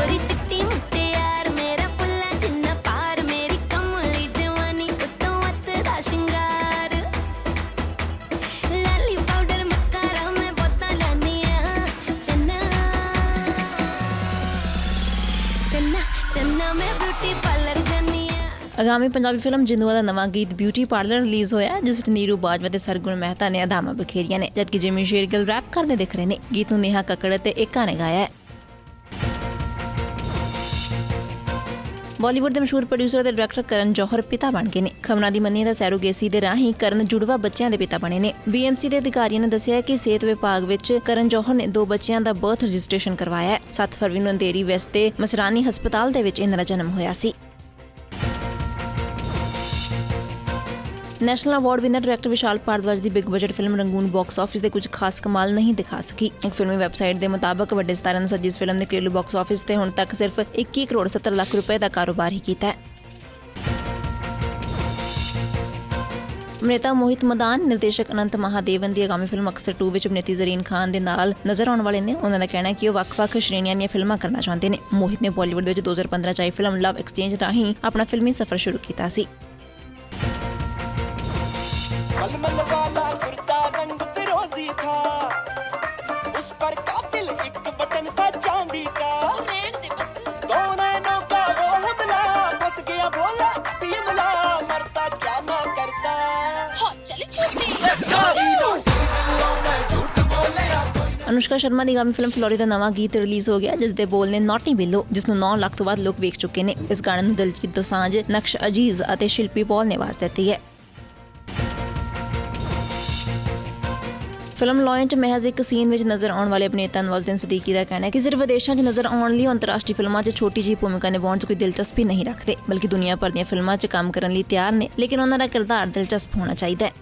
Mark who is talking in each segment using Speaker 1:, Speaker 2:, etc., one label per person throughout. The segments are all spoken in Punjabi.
Speaker 1: ਗੋਰੀ ਚਿੱਟੀ ਮੁੱਟਿਆਰ ਮੇਰਾ ਪੁੱਲਾ ਜਿੰਨਾ ਪਾਰ ਮੇਰੀ ਕਮਲੀ ਜਵਾਨੀ ਉਤੋਂ ਅੱਤ ਦਾ ਸ਼ਿੰਗਾਰ ਲਾਲੀ ਪਾਊਡਰ ਮਸਕਾਰਾ ਮੈਂ ਬੋਤਾਂ ਲਾਨੀ ਆ ਚੰਨਾ ਚੰਨਾ ਚੰਨਾ ਮੈਂ ਬਿਊਟੀ ਪਾਰਲਰ ਜਾਨੀ ਆ
Speaker 2: ਆਗਾਮੀ ਪੰਜਾਬੀ ਫਿਲਮ ਜਿੰਦੂਆ ਦਾ ਨਵਾਂ ਗੀਤ ਬਿਊਟੀ ਪਾਰਲਰ ਰਿਲੀਜ਼ ਹੋਇਆ ਜਿਸ ਵਿੱਚ ਨੀਰੂ ਬਾਜਵਾ ਤੇ ਸਰਗੁਣ ਮਹਿਤਾ ਨੇ ਅਦਾਵਾਂ ਬਖੇਰੀਆਂ ਨੇ ਜਦਕਿ ਜਿਮੀ ਸ਼ੇਰਗਿਲ ਰੈਪ ਕਰਦੇ ਦਿਖ ਰਹੇ ਨੇ ਗੀਤ ਨੂੰ ਨੇਹਾ ਕੱਕੜ ਤੇ ਏਕਾ ਨੇ ਗਾਇਆ ਹੈ ਬਾਲੀਵੁੱਡ ਦੇ ਮਸ਼ਹੂਰ ਪ੍ਰੋਡਿਊਸਰ ਤੇ ਡਾਇਰੈਕਟਰ ਕਰਨ ਜੋਹਰ ਪਿਤਾ ਬਣ ਗਏ ਨੇ। ਖਬਰਾਂ ਦੀ ਮੰਨੀ ਤਾਂ ਸੈਰੋਗੇਸੀ ਦੇ ਰਾਹੀਂ ਕਰਨ ਜੁੜਵਾ ਬੱਚਿਆਂ ਦੇ ਪਿਤਾ ਬਣੇ ਨੇ। ਬੀਐਮਸੀ ਦੇ ਅਧਿਕਾਰੀਆਂ ਨੇ ਦੱਸਿਆ ਕਿ ਸਿਹਤ ਵਿਭਾਗ ਵਿੱਚ ਕਰਨ ਜੋਹਰ ਨੇ ਦੋ ਬੱਚਿਆਂ ਦਾ ਬਰਥ ਰਜਿਸਟ੍ਰੇਸ਼ਨ ਕਰਵਾਇਆ ਹੈ। 7 ਫਰਵਰੀ ਨੂੰ ਅੰਧੇਰੀ ਵੈਸਟ ਦੇ ਮਸਰਾਨੀ ਹਸਪਤਾਲ ਦੇ ਵਿੱਚ ਇਹਨਾਂ ਦਾ ਜਨਮ ਹੋਇਆ ਸੀ। National award winner director Vishal Bhardwaj ਦੀ big budget film Rangoon box office ਦੇ ਕੁਝ ਖਾਸ ਕਮਾਲ ਨਹੀਂ ਦਿਖਾ ਸਕੀ। ਇੱਕ ਫਿਲਮੀ ਵੈਬਸਾਈਟ ਦੇ ਮੁਤਾਬਕ ਵੱਡੇ ਸਤਾਰਾਂ ਨਾਲ ਸੱਜੀ ਇਸ ਫਿਲਮ ਨੇ ਘਰੇਲੂ ਬਾਕਸ ਆਫਿਸ ਤੇ ਹੁਣ ਤੱਕ ਸਿਰਫ 21 ਕਰੋੜ 70 ਲੱਖ ਰੁਪਏ ਦਾ ਕਾਰੋਬਾਰ ਹੀ ਕੀਤਾ ਹੈ। ਅਭਿਨੇਤਾ ਮੋਹਿਤ ਮਦਾਨ, ਨਿਰਦੇਸ਼ਕ ਅਨੰਤ ਮਹਾਦੇਵਨ ਦੀ ਆਗਾਮੀ ਫਿਲਮ ਅਕਸਰ 2 ਵਿੱਚ ਅਭਿਨੇਤੀ ਜ਼ਰੀਨ ਖਾਨ ਦੇ ਨਾਲ ਨਜ਼ਰ ਆਉਣ ਵਾਲੇ ਨੇ। ਉਹਨਾਂ ਦਾ ਕਹਿਣਾ ਹੈ ਕਿ ਉਹ ਵੱਖ-ਵੱਖ ਸ਼੍ਰੇਣੀਆਂ ਦੀਆਂ ਫਿਲਮਾਂ ਕਰਨਾ ਚਾਹੁੰਦੇ ਨੇ। ਮੋਹਿਤ ਨੇ ਬਾਲੀਵੁੱਡ ਦੇ ਵਿੱਚ 2015 ਚ ਆਈ ਫਿਲਮ ਲਵ ਐਕਸਚੇਂਜ ਰਾਹੀਂ ਆਪਣਾ ਫਿਲਮੀ ਸਫ਼ਰ ਸ਼ੁਰੂ ਕੀਤਾ ਸੀ।
Speaker 3: मलमल वाला कुर्ता रंग फिरोजी था उस पर कातिल एक बटन था चांदी का दो नैनों का वो हमला फंस गया बोला पीमला मरता क्या ना करता
Speaker 2: ਅਨੁਸ਼ਕਾ ਸ਼ਰਮਾ ਦੀ ਆਗਾਮੀ ਫਿਲਮ ਫਲੋਰੀ ਦਾ ਨਵਾਂ ਗੀਤ ਰਿਲੀਜ਼ ਹੋ ਗਿਆ ਜਿਸ ਦੇ ਬੋਲ ਨੇ ਨੋਟੀ ਬਿੱਲੋ ਜਿਸ ਨੂੰ 9 ਲੱਖ ਤੋਂ ਵੱਧ ਲੋਕ ਵੇਖ ਚੁੱਕੇ ਨੇ ਇਸ ਗਾਣੇ ਨੂੰ ਦਿਲਜੀਤ ਦੋਸਾਂਝ ਨਕਸ਼ ਅਜੀਜ਼ ਅਤੇ ਸ਼ਿਲਪੀ ਪੌਲ ਨੇ ਆਵਾਜ਼ ਦਿੱਤੀ ਹੈ ਫਿਲਮ ਲੌਇਨ ਚ ਮਹਿਜ਼ ਇੱਕ ਸੀਨ ਵਿੱਚ ਨਜ਼ਰ ਆਉਣ ਵਾਲੇ ਅਭਿਨੇਤਾ ਨਵਾਜ਼ੁਦੀਨ ਸਦੀਕੀ ਦਾ ਕਹਿਣਾ ਹੈ ਕਿ ਸਿਰਫ ਵਿਦੇਸ਼ਾਂ 'ਚ ਨਜ਼ਰ ਆਉਣ ਲਈ ਅੰਤਰਰਾਸ਼ਟਰੀ ਫਿਲਮਾਂ 'ਚ ਛੋਟੀ ਜਿਹੀ ਭੂਮਿਕਾ ਨਿਭਾਉਣ 'ਚ ਕੋਈ ਦਿਲਚਸਪੀ ਨਹੀਂ ਰੱਖਦੇ, ਬਲਕਿ ਦੁਨੀਆ ਭਰ ਦੀਆਂ ਫਿਲਮਾਂ 'ਚ ਕੰਮ ਕਰਨ ਲਈ ਤਿਆਰ ਨੇ, ਲੇਕਿਨ ਉਹਨਾਂ ਦਾ ਕਿਰਦਾਰ ਦਿਲਚਸਪ ਹੋਣਾ ਚਾਹੀਦਾ ਹੈ।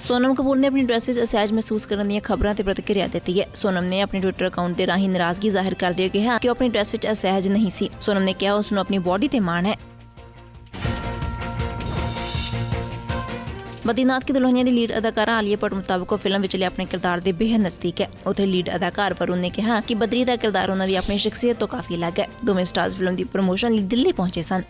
Speaker 2: ਸੋਨਮ ਕਪੂਰ ਨੇ ਆਪਣੀ ਡਰੈਸ ਵਿੱਚ ਅਸਹਿਜ ਮਹਿਸੂਸ ਕਰਨ ਦੀਆਂ ਖਬਰਾਂ ਤੇ ਪ੍ਰਤੀਕਿਰਿਆ ਦਿੱਤੀ ਹੈ। ਸੋਨਮ ਨੇ ਆਪਣੇ ਟਵਿੱਟਰ ਅਕਾਊਂਟ ਦੇ ਰਾਹੀਂ ਨਾਰਾਜ਼ਗੀ ਜ਼ਾਹਿਰ ਕਰਦੇ ਹੋਏ ਕਿਹਾ ਕਿ ਉਹ ਆਪਣੀ ਡਰੈਸ ਵਿੱਚ ਅਸਹਿਜ ਨਹੀਂ ਸੀ। ਸੋਨਮ ਨੇ ਕਿਹਾ ਉਸ ਨੂੰ ਆਪਣੀ ਬਾਡੀ ਤੇ ਮਾਣ ਹੈ। ਬਦੀਨਾਥ ਕੀ ਦੁਲਹਨੀਆ ਦੀ ਲੀਡ ਅਦਾਕਾਰਾ ਆਲੀਆ ਭੱਟ ਮੁਤਾਬਕ ਉਹ ਫਿਲਮ ਵਿਚਲੇ ਆਪਣੇ ਕਿਰਦਾਰ ਦੇ ਬੇਹੱਦ ਨਜ਼ਦੀਕ ਹੈ। ਉਥੇ ਲੀਡ ਅਦਾਕਾਰ ਵਰੁਣ ਨੇ ਕਿਹਾ ਕਿ ਬਦਰੀ ਦਾ ਕਿਰਦਾਰ ਉਹਨਾਂ ਦੀ ਆਪਣੀ ਸ਼ਖਸੀਅਤ ਤੋਂ ਕਾਫੀ ਅਲੱਗ ਹੈ। ਦੋਵੇਂ ਸਟਾਰਸ ਫਿਲਮ ਦੀ ਪ੍ਰੋਮੋਸ਼ਨ ਲਈ ਦਿੱਲੀ ਪਹੁੰਚੇ ਸਨ।